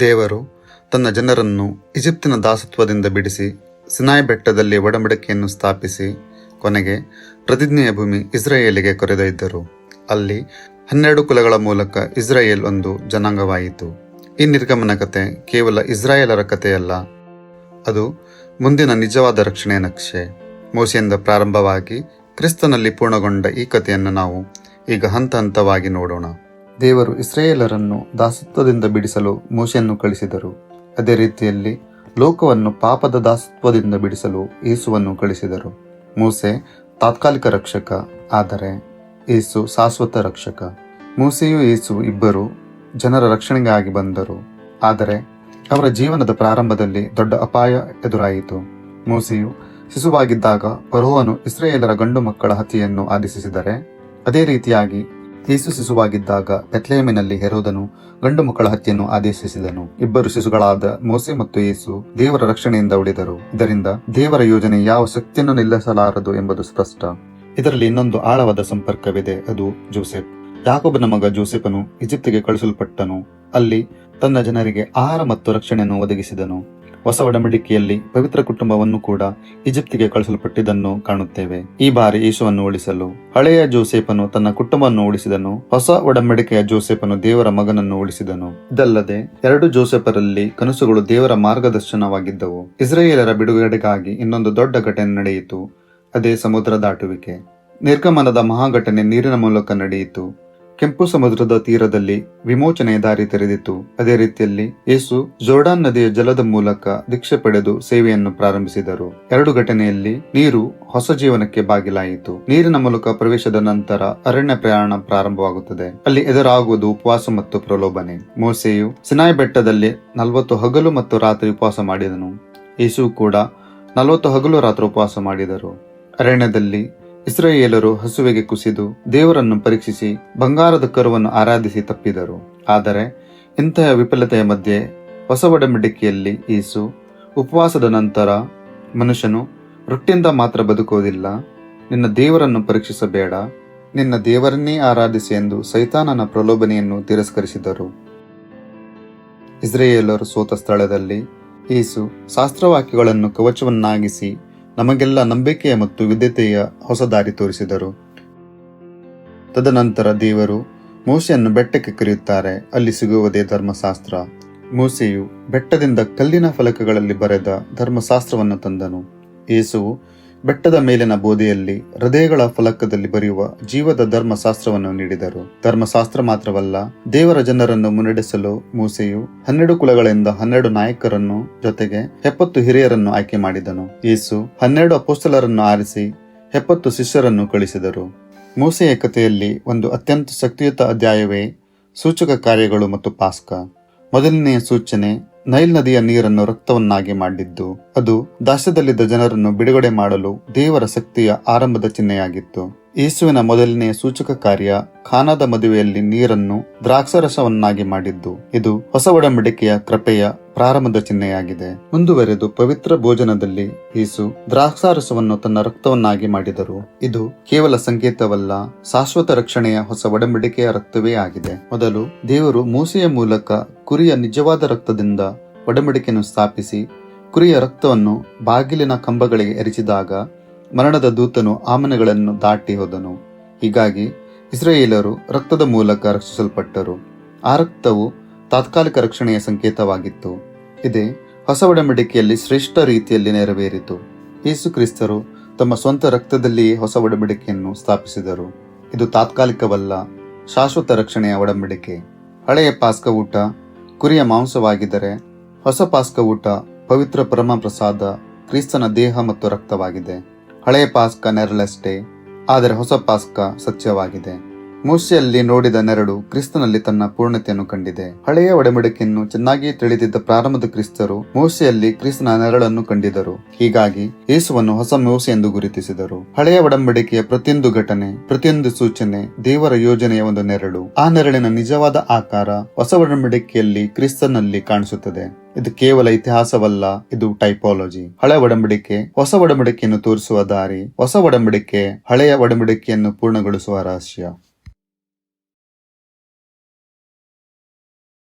ದೇವರು ತನ್ನ ಜನರನ್ನು ಈಜಿಪ್ತಿನ ದಾಸತ್ವದಿಂದ ಬಿಡಿಸಿ ಸಿನಾಯ್ ಬೆಟ್ಟದಲ್ಲಿ ಒಡಂಬಡಿಕೆಯನ್ನು ಸ್ಥಾಪಿಸಿ ಕೊನೆಗೆ ಪ್ರತಿಜ್ಞೆಯ ಭೂಮಿ ಇಸ್ರಾಯೇಲಿಗೆ ಕೊರೆದೊಯ್ದರು ಅಲ್ಲಿ ಹನ್ನೆರಡು ಕುಲಗಳ ಮೂಲಕ ಇಸ್ರಾಯೇಲ್ ಒಂದು ಜನಾಂಗವಾಯಿತು. ಈ ನಿರ್ಗಮನ ಕತೆ ಕೇವಲ ಇಸ್ರಾಯೇಲರ ಕಥೆಯಲ್ಲ, ಅದು ಮುಂದಿನ ನಿಜವಾದ ರಕ್ಷಣೆಯ ನಕ್ಷೆ. ಮೋಸೆಯಿಂದ ಪ್ರಾರಂಭವಾಗಿ ಕ್ರಿಸ್ತನಲ್ಲಿ ಪೂರ್ಣಗೊಂಡ ಈ ಕಥೆಯನ್ನು ನಾವು ಈಗ ಹಂತ ಹಂತವಾಗಿ ನೋಡೋಣ. ದೇವರು ಇಸ್ರೇಲರನ್ನು ದಾಸತ್ವದಿಂದ ಬಿಡಿಸಲು ಮೋಶೆಯನ್ನು ಕಳಿಸಿದರು ಅದೇ ರೀತಿಯಲ್ಲಿ ಲೋಕವನ್ನು ಪಾಪದ ದಾಸತ್ವದಿಂದ ಬಿಡಿಸಲು ಯೇಸುವನ್ನು ಕಳಿಸಿದರು ಮೂಸೆ ತಾತ್ಕಾಲಿಕ ರಕ್ಷಕ, ಆದರೆ ಏಸು ಶಾಶ್ವತ ರಕ್ಷಕ. ಮೂಸೆಯು ಏಸು ಇಬ್ಬರು ಜನರ ರಕ್ಷಣೆಗಾಗಿ ಬಂದರು. ಆದರೆ ಅವರ ಜೀವನದ ಪ್ರಾರಂಭದಲ್ಲಿ ದೊಡ್ಡ ಅಪಾಯ ಎದುರಾಯಿತು. ಮೂಸೆಯು ಶಿಶುವಾಗಿದ್ದಾಗ ಫರೋಹನು ಇಸ್ರೇಲರ ಗಂಡು ಮಕ್ಕಳ ಹತಿಯನ್ನು ಆದೇಶಿಸಿದರೆ, ಅದೇ ರೀತಿಯಾಗಿ ಯೇಸು ಶಿಶುವಾಗಿದ್ದಾಗ ಬೆತ್ಲೆಹೇಮಿನಲ್ಲಿ ಹೆರೋದನು ಗಂಡು ಮಕ್ಕಳ ಹತ್ಯೆಯನ್ನು ಆದೇಶಿಸಿದನು. ಇಬ್ಬರು ಶಿಶುಗಳಾದ ಮೋಸೆ ಮತ್ತು ಯೇಸು ದೇವರ ರಕ್ಷಣೆಯಿಂದ ಉಳಿದರು. ಇದರಿಂದ ದೇವರ ಯೋಜನೆ ಯಾವ ಶಕ್ತಿಯನ್ನು ನಿಲ್ಲಿಸಲಾರದು ಎಂಬುದು ಸ್ಪಷ್ಟ. ಇದರಲ್ಲಿ ಇನ್ನೊಂದು ಆಳವಾದ ಸಂಪರ್ಕವಿದೆ, ಅದು ಜೋಸೆಫ್. ಯಾಕೊಬ್ಬನ ಮಗ ಜೋಸೆಫನು ಈಜಿಪ್ತಿಗೆ ಕಳಿಸಲ್ಪಟ್ಟನು ಅಲ್ಲಿ ತನ್ನ ಜನರಿಗೆ ಆಹಾರ ಮತ್ತು ರಕ್ಷಣೆಯನ್ನು ಒದಗಿಸಿದನು. ಹೊಸ ಒಡಂಬಡಿಕೆಯಲ್ಲಿ ಪವಿತ್ರ ಕುಟುಂಬವನ್ನು ಕೂಡ ಈಜಿಪ್ತಿಗೆ ಕಳಿಸಲ್ಪಟ್ಟಿದ್ದನ್ನು ಕಾಣುತ್ತೇವೆ. ಈ ಬಾರಿ ಯೇಸುವನ್ನು ಉಳಿಸಲು ಹಳೆಯ ಜೋಸೆಫನು ತನ್ನ ಕುಟುಂಬವನ್ನು ಉಳಿಸಿದನು, ಹೊಸ ಒಡಂಬಡಿಕೆಯ ಜೋಸೆಫನು ದೇವರ ಮಗನನ್ನು ಉಳಿಸಿದನು. ಇದಲ್ಲದೆ ಎರಡು ಜೋಸೆಫರಲ್ಲಿ ಕನಸುಗಳು ದೇವರ ಮಾರ್ಗದರ್ಶನವಾಗಿದ್ದವು. ಇಸ್ರೇಲರ ಬಿಡುಗಡೆಗಾಗಿ ಇನ್ನೊಂದು ದೊಡ್ಡ ಘಟನೆ ನಡೆಯಿತು, ಅದೇ ಸಮುದ್ರ ದಾಟುವಿಕೆ. ನಿರ್ಗಮನದ ಮಹಾಘಟನೆ ನೀರಿನ ಮೂಲಕ ನಡೆಯಿತು. ಕೆಂಪು ಸಮುದ್ರದ ತೀರದಲ್ಲಿ ವಿಮೋಚನೆಯ ದಾರಿ ತೆರೆದಿತ್ತು. ಅದೇ ರೀತಿಯಲ್ಲಿ ಯೇಸು ಜೋರ್ಡಾನ್ ನದಿಯ ಜಲದ ಮೂಲಕ ದೀಕ್ಷೆ ಪಡೆದು ಸೇವೆಯನ್ನು ಪ್ರಾರಂಭಿಸಿದರು. ಎರಡು ಘಟನೆಯಲ್ಲಿ ನೀರು ಹೊಸ ಜೀವನಕ್ಕೆ ಬಾಗಿಲಾಯಿತು. ನೀರಿನ ಮೂಲಕ ಪ್ರವೇಶದ ನಂತರ ಅರಣ್ಯ ಪ್ರಯಾಣ ಪ್ರಾರಂಭವಾಗುತ್ತದೆ. ಅಲ್ಲಿ ಎದುರಾಗುವುದು ಉಪವಾಸ ಮತ್ತು ಪ್ರಲೋಭನೆ. ಮೋಸೆಯು ಸಿನಾಯ್ ಬೆಟ್ಟದಲ್ಲಿ ನಲವತ್ತು ಹಗಲು ಮತ್ತು ರಾತ್ರಿ ಉಪವಾಸ ಮಾಡಿದನು. ಯೇಸು ಕೂಡ ನಲವತ್ತು ಹಗಲು ರಾತ್ರಿ ಉಪವಾಸ ಮಾಡಿದರು. ಅರಣ್ಯದಲ್ಲಿ ಇಸ್ರಾಯೇಲರು ಹಸುವೆಗೆ ಕುಸಿದು ದೇವರನ್ನು ಪರೀಕ್ಷಿಸಿ ಬಂಗಾರದ ಕರುವನ್ನು ಆರಾಧಿಸಿ ತಪ್ಪಿದರು. ಆದರೆ ಇಂತಹ ವಿಫಲತೆಯ ಮಧ್ಯೆ ಹೊಸ ಒಡಂಬಡಿಕೆಯಲ್ಲಿ ಈಸು ಉಪವಾಸದ ನಂತರ ಮನುಷ್ಯನು ರೊಟ್ಟಿಯಿಂದ ಮಾತ್ರ ಬದುಕುವುದಿಲ್ಲ. ನಿನ್ನ ದೇವರನ್ನು ಪರೀಕ್ಷಿಸಬೇಡ. ನಿನ್ನ ದೇವರನ್ನೇ ಆರಾಧಿಸಿ ಎಂದು ಸೈತಾನನ ಪ್ರಲೋಭನೆಯನ್ನು ತಿರಸ್ಕರಿಸಿದರು. ಇಸ್ರೇಯೇಲರು ಸೋತ ಸ್ಥಳದಲ್ಲಿ ಈಸು ಶಾಸ್ತ್ರವಾಕ್ಯಗಳನ್ನು ಕವಚವನ್ನಾಗಿಸಿ ನಮಗೆಲ್ಲ ನಂಬಿಕೆಯ ಮತ್ತು ವಿದ್ಯತೆಯ ಹೊಸ ದಾರಿ ತೋರಿಸಿದರು. ತದನಂತರ ದೇವರು ಮೋಸೆಯನ್ನು ಬೆಟ್ಟಕ್ಕೆ ಕರೆಯುತ್ತಾರೆ. ಅಲ್ಲಿ ಸಿಗುವುದೇ ಧರ್ಮಶಾಸ್ತ್ರ. ಮೋಸೆಯು ಬೆಟ್ಟದಿಂದ ಕಲ್ಲಿನ ಫಲಕಗಳಲ್ಲಿ ಬರೆದ ಧರ್ಮಶಾಸ್ತ್ರವನ್ನು ತಂದನು. ಯೇಸುವು ಬೆಟ್ಟದ ಮೇಲಿನ ಬೋಧೆಯಲ್ಲಿ ಹೃದಯಗಳ ಫಲಕದಲ್ಲಿ ಬರೆಯುವ ಜೀವದ ಧರ್ಮಶಾಸ್ತ್ರವನ್ನು ನೀಡಿದರು. ಧರ್ಮಶಾಸ್ತ್ರ ಮಾತ್ರವಲ್ಲ, ದೇವರ ಜನರನ್ನು ಮುನ್ನಡೆಸಲು ಮೂಸೆಯು ಹನ್ನೆರಡು ಕುಲಗಳಿಂದ ಹನ್ನೆರಡು ನಾಯಕರನ್ನು ಜೊತೆಗೆ ಎಪ್ಪತ್ತು ಹಿರಿಯರನ್ನು ಆಯ್ಕೆ ಮಾಡಿದನು. ಯೇಸು ಹನ್ನೆರಡು ಅಪೋಸ್ತಲರನ್ನು ಆರಿಸಿ ಎಪ್ಪತ್ತು ಶಿಷ್ಯರನ್ನು ಕಳಿಸಿದರು ಮೂಸೆಯ ಕಥೆಯಲ್ಲಿ ಒಂದು ಅತ್ಯಂತ ಶಕ್ತಿಯುತ ಅಧ್ಯಾಯವೇ ಸೂಚಕ ಕಾರ್ಯಗಳು ಮತ್ತು ಪಾಸ್ಕ. ಮೊದಲನೆಯ ಸೂಚನೆ ನೈಲ್ ನದಿಯ ನೀರನ್ನು ರಕ್ತವನ್ನಾಗಿ ಮಾಡಿದ್ದು ಅದು ದಾಸ್ಯದಲ್ಲಿದ್ದ ಜನರನ್ನು ಬಿಡುಗಡೆ ಮಾಡಲು ದೇವರ ಶಕ್ತಿಯ ಆರಂಭದ ಚಿಹ್ನೆಯಾಗಿತ್ತು. ಯೇಸುವಿನ ಮೊದಲನೆಯ ಸೂಚಕ ಕಾರ್ಯ ಖಾನಾದ ಮದುವೆಯಲ್ಲಿ ನೀರನ್ನು ದ್ರಾಕ್ಷರಸವನ್ನಾಗಿ ಮಾಡಿದ್ದು, ಇದು ಹೊಸ ಒಡಂಬಡಿಕೆಯ ಕೃಪೆಯ ಪ್ರಾರಂಭದ ಚಿಹ್ನೆಯಾಗಿದೆ. ಮುಂದುವರೆದು ಪವಿತ್ರ ಭೋಜನದಲ್ಲಿ ಯೇಸು ದ್ರಾಕ್ಷಾರಸವನ್ನು ತನ್ನ ರಕ್ತವನ್ನಾಗಿ ಮಾಡಿದರು. ಇದು ಕೇವಲ ಸಂಕೇತವಲ್ಲ, ಶಾಶ್ವತ ರಕ್ಷಣೆಯ ಹೊಸ ಒಡಂಬಡಿಕೆಯ ರಕ್ತವೇ ಆಗಿದೆ. ಮೊದಲು ದೇವರು ಮೂಸೆಯ ಮೂಲಕ ಕುರಿಯ ನಿಜವಾದ ರಕ್ತದಿಂದ ಒಡಂಬಡಿಕೆಯನ್ನು ಸ್ಥಾಪಿಸಿ ಕುರಿಯ ರಕ್ತವನ್ನು ಬಾಗಿಲಿನ ಕಂಬಗಳಿಗೆ ಎರಚಿದಾಗ ಮರಣದ ದೂತನು ಆಮನೆಗಳನ್ನು ದಾಟಿ ಹೋದನು. ಹೀಗಾಗಿ ಇಸ್ರೇಲರು ರಕ್ತದ ಮೂಲಕ ರಕ್ಷಿಸಲ್ಪಟ್ಟರು. ಆ ರಕ್ತವು ತಾತ್ಕಾಲಿಕ ರಕ್ಷಣೆಯ ಸಂಕೇತವಾಗಿತ್ತು. ಇದೇ ಹೊಸ ಒಡಂಬಡಿಕೆಯಲ್ಲಿ ಶ್ರೇಷ್ಠ ರೀತಿಯಲ್ಲಿ ನೆರವೇರಿತು. ಯೇಸು ಕ್ರಿಸ್ತರು ತಮ್ಮ ಸ್ವಂತ ರಕ್ತದಲ್ಲಿಯೇ ಹೊಸ ಒಡಂಬಡಿಕೆಯನ್ನು ಸ್ಥಾಪಿಸಿದರು. ಇದು ತಾತ್ಕಾಲಿಕವಲ್ಲ, ಶಾಶ್ವತ ರಕ್ಷಣೆಯ ಒಡಂಬಡಿಕೆ. ಹಳೆಯ ಪಾಸ್ಕ ಊಟ, ಕುರಿಯ ಮಾಂಸವಾಗಿದ್ದರೆ ಹೊಸ ಪಾಸ್ಕ ಊಟ, ಪವಿತ್ರ ಪರಮ ಪ್ರಸಾದ ಕ್ರಿಸ್ತನ ದೇಹ ಮತ್ತು ರಕ್ತವಾಗಿದೆ. ಹಳೆಯ ಪಾಸ್ಕ ನೆರಳಷ್ಟೇ, ಆದರೆ ಹೊಸ ಪಾಸ್ಕ ಸತ್ಯವಾಗಿದೆ. ಮೂಸೆಯಲ್ಲಿ ನೋಡಿದ ನೆರಳು ಕ್ರಿಸ್ತನಲ್ಲಿ ತನ್ನ ಪೂರ್ಣತೆಯನ್ನು ಕಂಡಿದೆ. ಹಳೆಯ ಒಡಮಡಿಕೆಯನ್ನು ಚೆನ್ನಾಗಿ ತಿಳಿದಿದ್ದ ಪ್ರಾರಂಭದ ಕ್ರಿಸ್ತರು ಮೋಸೆಯಲ್ಲಿ ಕ್ರಿಸ್ತನ ನೆರಳನ್ನು ಕಂಡಿದರು. ಹೀಗಾಗಿ ಯೇಸುವನ್ನು ಹೊಸ ಮೋಸೆ ಎಂದು ಗುರುತಿಸಿದರು. ಹಳೆಯ ಒಡಂಬಡಿಕೆಯ ಪ್ರತಿಯೊಂದು ಘಟನೆ, ಪ್ರತಿಯೊಂದು ಸೂಚನೆ ದೇವರ ಯೋಜನೆಯ ಒಂದು ನೆರಳು. ಆ ನೆರಳಿನ ನಿಜವಾದ ಆಕಾರ ಹೊಸ ಒಡಂಬಡಿಕೆಯಲ್ಲಿ ಕ್ರಿಸ್ತನಲ್ಲಿ ಕಾಣಿಸುತ್ತದೆ. ಇದು ಕೇವಲ ಇತಿಹಾಸವಲ್ಲ, ಇದು ಟೈಪಾಲಜಿ ಹಳೆ ಒಡಂಬಡಿಕೆ, ಹೊಸ ಒಡಂಬಡಿಕೆಯನ್ನು ತೋರಿಸುವ ದಾರಿ, ಹೊಸ ಒಡಂಬಡಿಕೆ, ಹಳೆಯ ಒಡಂಬಡಿಕೆಯನ್ನು ಪೂರ್ಣಗೊಳಿಸುವ ರಹಸ್ಯ.